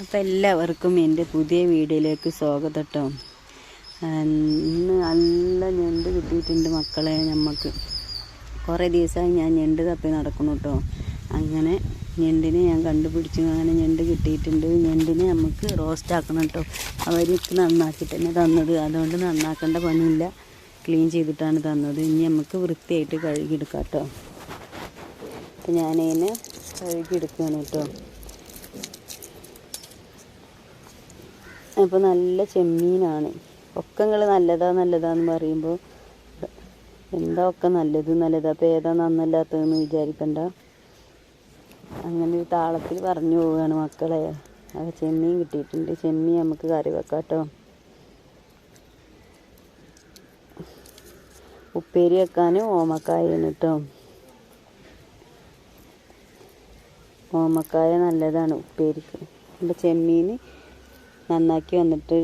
അപ്പം എല്ലാവർക്കും എന്റെ പുതിയ വീഡിയോയിലേക്ക് സ്വാഗതം കേട്ടോ ഇന്ന് നല്ല ഞണ്ട് കിട്ടിയിട്ടുണ്ട് മക്കളെ നമുക്ക് കുറേ ദിവസമായി ഞാൻ ഞണ്ട് തപ്പി നടക്കുന്നു കേട്ടോ അങ്ങനെ ഞണ്ടിനെ ഞാൻ കണ്ടുപിടിച്ചു. അങ്ങനെ ഞണ്ട് കിട്ടിയിട്ടുണ്ട്. ഞണ്ടിനെ നമുക്ക് റോസ്റ്റ് ആക്കണം കേട്ടോ അവർക്ക് നന്നാക്കി തന്നെ തന്നത്. അതുകൊണ്ട് നന്നാക്കേണ്ട പണിയില്ല. ക്ലീൻ ചെയ്തിട്ടാണ് തന്നത്. ഇനി നമുക്ക് വൃത്തിയായിട്ട് കഴുകിയെടുക്കാം കേട്ടോ അപ്പം ഞാനതിനെ കഴുകിയെടുക്കുകയാണ് കേട്ടോ അപ്പോൾ നല്ല ചെമ്മീനാണ്. ഒക്കെ നിങ്ങൾ നല്ലതാ നല്ലതാന്ന് പറയുമ്പോൾ എന്താ ഒക്കെ നല്ലത് നല്ലതാ? അപ്പോൾ ഏതാ നന്നല്ലാത്തതെന്ന് വിചാരിക്കണ്ട. അങ്ങനെ ഒരു താളത്തിൽ പറഞ്ഞു പോവുകയാണ് മക്കളെ. അത് ചെമ്മീൻ കിട്ടിയിട്ടുണ്ട്. ചെമ്മീൻ നമുക്ക് കറി വെക്കാട്ടോ കേട്ടോ. ഉപ്പേരി വെക്കാനും ഓമക്കായാണ് കേട്ടോ. ഓമക്കായ നല്ലതാണ് ഉപ്പേരിക്ക്. അപ്പോൾ ചെമ്മീൻ നന്നാക്കി വന്നിട്ട്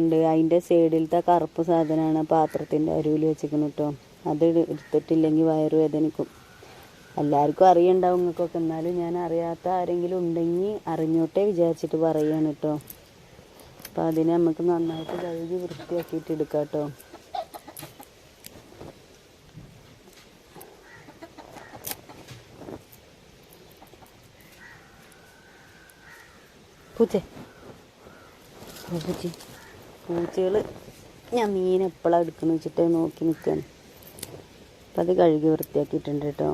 ഉണ്ട്. അതിന്റെ സൈഡിലത്തെ കറുപ്പ് സാധനമാണ് പാത്രത്തിന്റെ അരുവിൽ വെച്ചിരിക്കുന്നത് കേട്ടോ. അത് എടുത്തിട്ടില്ലെങ്കിൽ വയറുവേദനിക്കും എല്ലാവർക്കും അറിയണ്ടാവും നിങ്ങൾക്കൊക്കെ. എന്നാലും ഞാൻ അറിയാത്ത ആരെങ്കിലും ഉണ്ടെങ്കിൽ അറിഞ്ഞോട്ടെ വിചാരിച്ചിട്ട് പറയുകയാണ് കേട്ടോ. അപ്പം അതിനെ നമുക്ക് നന്നായിട്ട് കഴുകി വൃത്തിയാക്കിയിട്ട് എടുക്കാം കേട്ടോ. പൂച്ചേ. പൂച്ച. പൂച്ചകൾ ഞാൻ മീൻ എപ്പോഴാണ് എടുക്കുന്നു വെച്ചിട്ട് നോക്കി നിൽക്കുകയാണ് അപ്പം അത് കഴുകി വൃത്തിയാക്കിയിട്ടുണ്ട് കേട്ടോ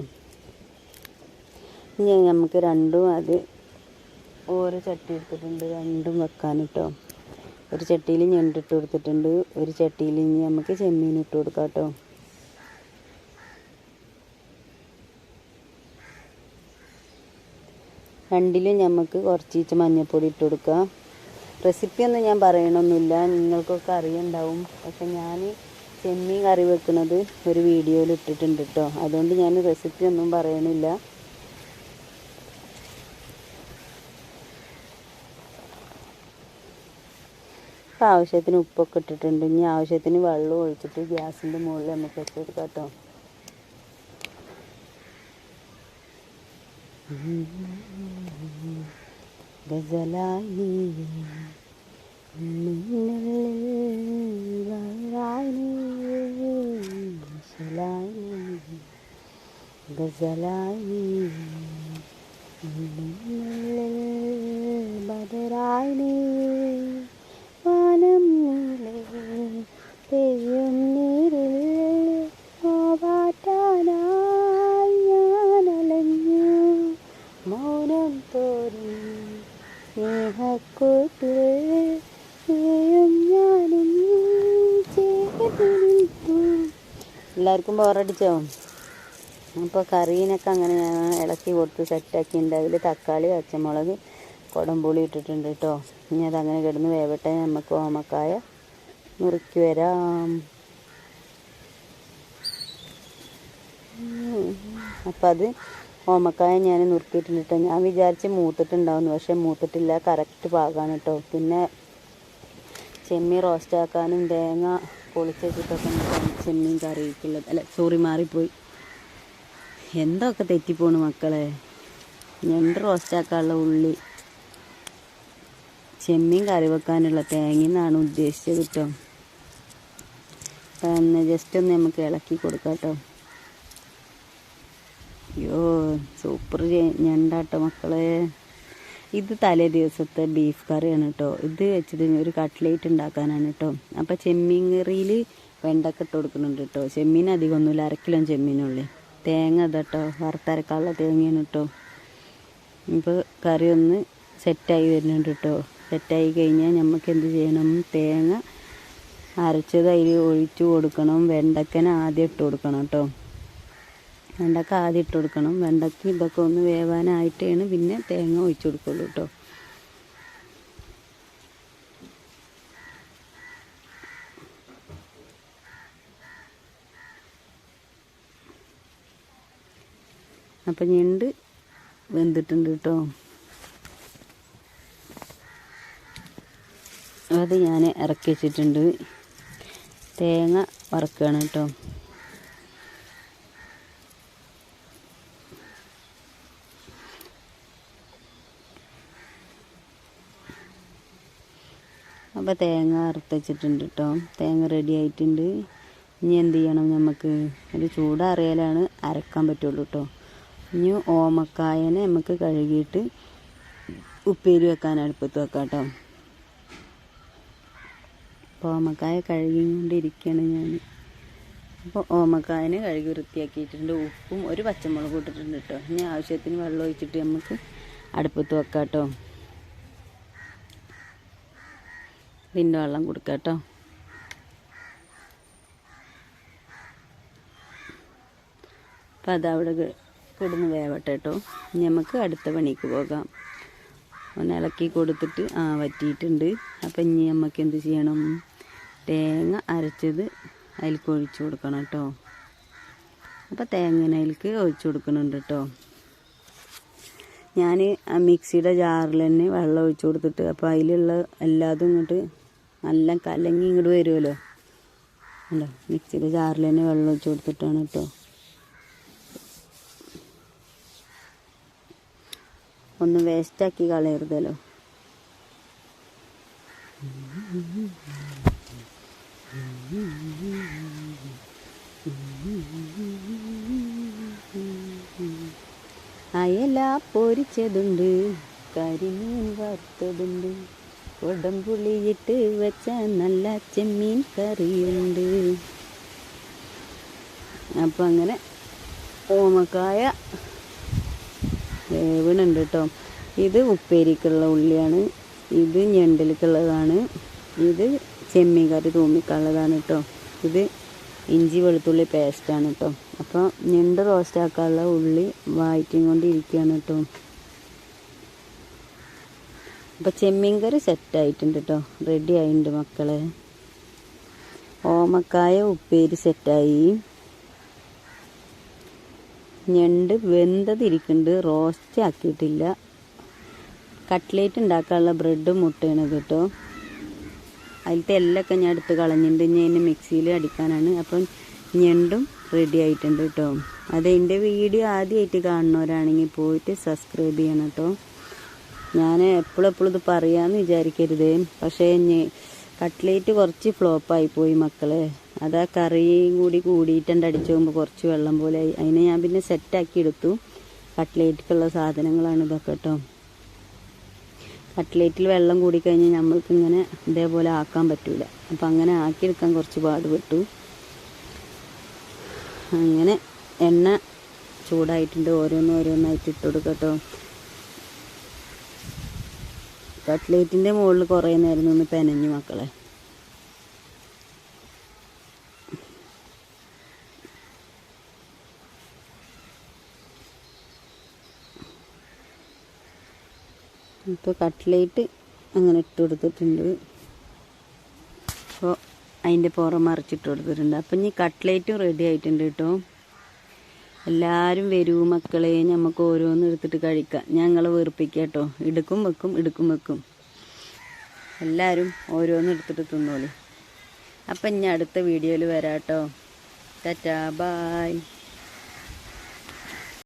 ഇനി നമുക്ക് രണ്ടും അത് ഓരോ ചട്ടി എടുത്തിട്ടുണ്ട്. രണ്ടും വെക്കാൻ കേട്ടോ ഒരു ചട്ടിയിൽ ഞണ്ടിട്ട് കൊടുത്തിട്ടുണ്ട്. ഒരു ചട്ടിയിൽ ഇനി നമുക്ക് ചെമ്മീൻ ഇട്ട് കൊടുക്കാം കേട്ടോ രണ്ടിലും നമുക്ക് കുറച്ച് മഞ്ഞൾപ്പൊടി ഇട്ട് കൊടുക്കാം. റെസിപ്പിയൊന്നും ഞാൻ പറയണമൊന്നുമില്ല നിങ്ങൾക്കൊക്കെ അറിയുണ്ടാവും. പക്ഷെ ഞാൻ ചെമ്മീൻ കറി വെക്കുന്നത് ഒരു വീഡിയോയിൽ ഇട്ടിട്ടുണ്ട് കേട്ടോ അതുകൊണ്ട് ഞാൻ റെസിപ്പി ഒന്നും പറയണില്ല. ആവശ്യത്തിന് ഉപ്പൊക്കെ ഇട്ടിട്ടുണ്ട്. ഇനി ആവശ്യത്തിന് വെള്ളം ഒഴിച്ചിട്ട് ഗ്യാസിന്റെ മുകളിൽ നമുക്ക് വെച്ചെടുക്കാം കേട്ടോ ഗസലായി ഗസലായി ബദറായി എല്ലാവർക്കും ബോറടിച്ചോ? അപ്പോൾ കറീനൊക്കെ അങ്ങനെ ഞാൻ ഇളക്കി കൊടുത്ത് സെറ്റാക്കിയിട്ടുണ്ട് അതിൽ തക്കാളി പച്ചമുളക് കുടംപുളി ഇട്ടിട്ടുണ്ട് കേട്ടോ ഇനി അതങ്ങനെ കിടന്ന് വേവട്ടെ. നമുക്ക് ഓമക്കായ മുറുക്കി വരാം. അപ്പം അത് ഓമക്കായ ഞാൻ നുറുക്കിയിട്ടുണ്ട് കേട്ടോ ഞാൻ വിചാരിച്ച് മൂത്തിട്ടുണ്ടാവുന്നു. പക്ഷേ മൂത്തിട്ടില്ല. കറക്റ്റ് പാകമാണ് കേട്ടോ പിന്നെ ചെമ്മീൻ റോസ്റ്റ് ആക്കാനും തേങ്ങ പൊളിച്ച് വെച്ചിട്ടൊക്കെ ചെമ്മീൻ കറിക്കുള്ളത് അല്ല സോറി മാറിപ്പോയി. എന്തൊക്കെ തെറ്റിപ്പോണു മക്കളെ? ഞണ്ട് റോസ്റ്റ് ആക്കാനുള്ള ഉള്ളി ചെമ്മീൻ കറി വെക്കാനുള്ള തേങ്ങയെന്നാണ് ഉദ്ദേശിച്ചത് കേട്ടോ ജസ്റ്റ് ഒന്ന് നമുക്ക് ഇളക്കി കൊടുക്കാം കേട്ടോ അയ്യോ സൂപ്പർ ഞണ്ടാട്ടോ മക്കളെ. ഇത് തലേ ദിവസത്തെ ബീഫ് കറിയാണ് കേട്ടോ ഇത് വെച്ചത് ഒരു കട്ട്ലേറ്റ് ഉണ്ടാക്കാനാണ് കേട്ടോ അപ്പോൾ ചെമ്മീൻ കറിയിൽ വെണ്ടക്ക ഇട്ട് കൊടുക്കുന്നുണ്ട് കേട്ടോ ചെമ്മീൻ അധികം ഒന്നുമില്ല അരക്കിലോ ചെമ്മീനുള്ളി. തേങ്ങ ഇതട്ടോ വറുത്തരക്കാനുള്ള തേങ്ങയാണ് കേട്ടോ ഇപ്പോൾ കറി ഒന്ന് സെറ്റായി വരുന്നുണ്ട് കേട്ടോ സെറ്റായി കഴിഞ്ഞാൽ നമുക്ക് എന്ത് ചെയ്യണം? തേങ്ങ അരച്ചത് അതിൽ ഒഴിച്ചു കൊടുക്കണം. വെണ്ടക്കന ആദ്യം ഇട്ട് കൊടുക്കണം കേട്ടോ വെണ്ടക്ക ആദ്യം ഇട്ട് കൊടുക്കണം. വെണ്ടയ്ക്ക് ഇതൊക്കെ ഒന്ന് വേവാനായിട്ടാണ് പിന്നെ തേങ്ങ ഒഴിച്ചു കൊടുക്കുള്ളൂ കേട്ടോ അപ്പം ഞണ്ട് വെന്തിട്ടുണ്ട് കേട്ടോ അത് ഞാൻ ഇറക്കി വെച്ചിട്ടുണ്ട്. തേങ്ങ വറക്കുകയാണ് കേട്ടോ അപ്പോൾ തേങ്ങ അറുത്തച്ചിട്ടുണ്ട് കേട്ടോ തേങ്ങ റെഡി ആയിട്ടുണ്ട്. ഇനി എന്ത് ചെയ്യണം നമുക്ക് ഒരു ചൂടറിയാലാണ് അരക്കാൻ പറ്റുള്ളൂ കേട്ടോ ഇനി ഓമക്കായനെ നമുക്ക് കഴുകിയിട്ട് ഉപ്പേരി വെക്കാൻ അടുപ്പത്ത് വെക്കാം കേട്ടോ അപ്പോൾ ഓമക്കായ കഴുകിക്കൊണ്ടിരിക്കുകയാണ് ഞാൻ അപ്പോൾ ഓമക്കായനെ കഴുകി വൃത്തിയാക്കിയിട്ടുണ്ട്. ഉപ്പും ഒരു പച്ചമുളകും ഇട്ടിട്ടുണ്ട് കേട്ടോ ഇനി ആവശ്യത്തിന് വെള്ളം ഒഴിച്ചിട്ട് നമുക്ക് അടുപ്പത്ത് വെക്കാം കേട്ടോ ഇതിന്റെ വെള്ളം കൊടുക്കാം കേട്ടോ. അപ്പം അതവിടെ കൊടുന്ന് കിടന്ന് വേവട്ടെ കേട്ടോ. ഇനി നമുക്ക് അടുത്ത പണിക്ക് പോകാം. ഒന്ന് ഇളക്കി കൊടുത്തിട്ട് ആ വറ്റിയിട്ടുണ്ട്. അപ്പം ഇനി നമുക്ക് എന്ത് ചെയ്യണം? തേങ്ങ അരച്ചത് അതിലേക്ക് ഒഴിച്ചു കൊടുക്കണം കേട്ടോ. അപ്പോൾ തേങ്ങനെ അതിലേക്ക് ഒഴിച്ചു കൊടുക്കുന്നുണ്ട് കേട്ടോ. ഞാൻ മിക്സിയുടെ ജാറിൽ തന്നെ വെള്ളം ഒഴിച്ചു കൊടുത്തിട്ട് അപ്പോൾ അതിലുള്ള എല്ലാതും ഇങ്ങോട്ട് നല്ല കലങ്ങി ഇങ്ങോട്ട് വരുമല്ലോ അല്ല മിക്സിയുടെ ജാറിൽ തന്നെ വെള്ളം ഒഴിച്ചു കൊടുത്തിട്ടാണ് കേട്ടോ. ഒന്ന് വേസ്റ്റാക്കി കളയരുതല്ലോ. അയല പൊരിച്ചതുണ്ട് കരിമീൻ വറുത്തതുണ്ട്. കൊടംപുളിയിട്ട് വെച്ച നല്ല ചെമ്മീൻ കറിയുണ്ട്. അപ്പം അങ്ങനെ ഓമക്കായ വേവണുണ്ട് കേട്ടോ ഇത് ഉപ്പേരിക്കുള്ള ഉള്ളിയാണ്. ഇത് ഞണ്ടലിക്കുള്ളതാണ്. ഇത് ചെമ്മീൻ കറി തൂമിക്കുള്ളതാണ് കേട്ടോ ഇത് ഇഞ്ചി വെളുത്തുള്ളി പേസ്റ്റാണ് കേട്ടോ അപ്പോൾ ഞണ്ട് റോസ്റ്റാക്കാനുള്ള ഉള്ളി വായിക്കും കൊണ്ടിരിക്കുകയാണ് കേട്ടോ അപ്പോൾ ചെമ്മീൻ കറി സെറ്റായിട്ടുണ്ട് കേട്ടോ റെഡി ആയിട്ടുണ്ട് മക്കളെ. ഓമക്കായ ഉപ്പേരി സെറ്റായി ഞണ്ട് വെന്തതിരിക്കുന്നുണ്ട് റോസ്റ്റ് ആക്കിയിട്ടില്ല. കട്ട്ലേറ്റ് ഉണ്ടാക്കാനുള്ള ബ്രെഡും മുട്ടയാണ് കേട്ടോ അതിലത്തെ എല്ലൊക്കെ ഞാൻ എടുത്ത് കളഞ്ഞിട്ടുണ്ട് ഞാൻ എന്നെ മിക്സിയിൽ അടിക്കാനാണ്. അപ്പം ഞണ്ടും റെഡി ആയിട്ടുണ്ട് കേട്ടോ അത് എന്റെ വീഡിയോ ആദ്യമായിട്ട് കാണുന്നവരാണെങ്കിൽ പോയിട്ട് സബ്സ്ക്രൈബ് ചെയ്യണം കേട്ടോ ഞാൻ എപ്പോഴും എപ്പോഴും ഇത് പറയാമെന്ന് വിചാരിക്കരുത്. പക്ഷേ കട്ട്ലേറ്റ് കുറച്ച് ഫ്ലോപ്പായി പോയി മക്കളെ. അത് ആ കറിയും കൂടി കൂടിയിട്ടുണ്ട് അടിച്ചു പോകുമ്പോൾ കുറച്ച് വെള്ളം പോലെ ആയി. അതിനെ ഞാൻ പിന്നെ സെറ്റാക്കി എടുത്തു. കട്ട്ലേറ്റിക്കുള്ള സാധനങ്ങളാണ് ഇതൊക്കെ കേട്ടോ കട്ട്ലേറ്റിൽ വെള്ളം കൂടിക്കഴിഞ്ഞാൽ നമ്മൾക്ക് ഇങ്ങനെ ഇതേപോലെ ആക്കാൻ പറ്റൂല. അപ്പം അങ്ങനെ ആക്കിയെടുക്കാൻ കുറച്ച് പാടുപെട്ടു. അങ്ങനെ എണ്ണ ചൂടായിട്ടുണ്ട്. ഓരോന്ന് ഓരോന്നായിട്ട് കൊടുക്കട്ടോ കട്ട്ലേറ്റിന്റെ മുകളിൽ കുറേ നേരം നിന്ന് പെനഞ്ഞു മക്കളെ. ഇപ്പോൾ കട്ട്ലേറ്റ് അങ്ങനെ ഇട്ട് കൊടുത്തിട്ടുണ്ട്. അപ്പോൾ അതിന്റെ പുറം മറിച്ചിട്ട് കൊടുത്തിട്ടുണ്ട്. അപ്പം ഇനി കട്ട്ലേറ്റും റെഡി ആയിട്ടുണ്ട് കേട്ടോ. എല്ലാവരും വരൂ മക്കളെ നമുക്ക് ഓരോന്ന് എടുത്തിട്ട് കഴിക്കാം. ഞങ്ങൾ വീർപ്പിക്കട്ടോ കേട്ടോ ഇടുക്കും വെക്കും ഇടുക്കും വെക്കും. എല്ലാവരും ഓരോന്ന് എടുത്തിട്ട് തിന്നോളി. അപ്പം ഇനി അടുത്ത വീഡിയോയിൽ വരാട്ടോ. Tata bye.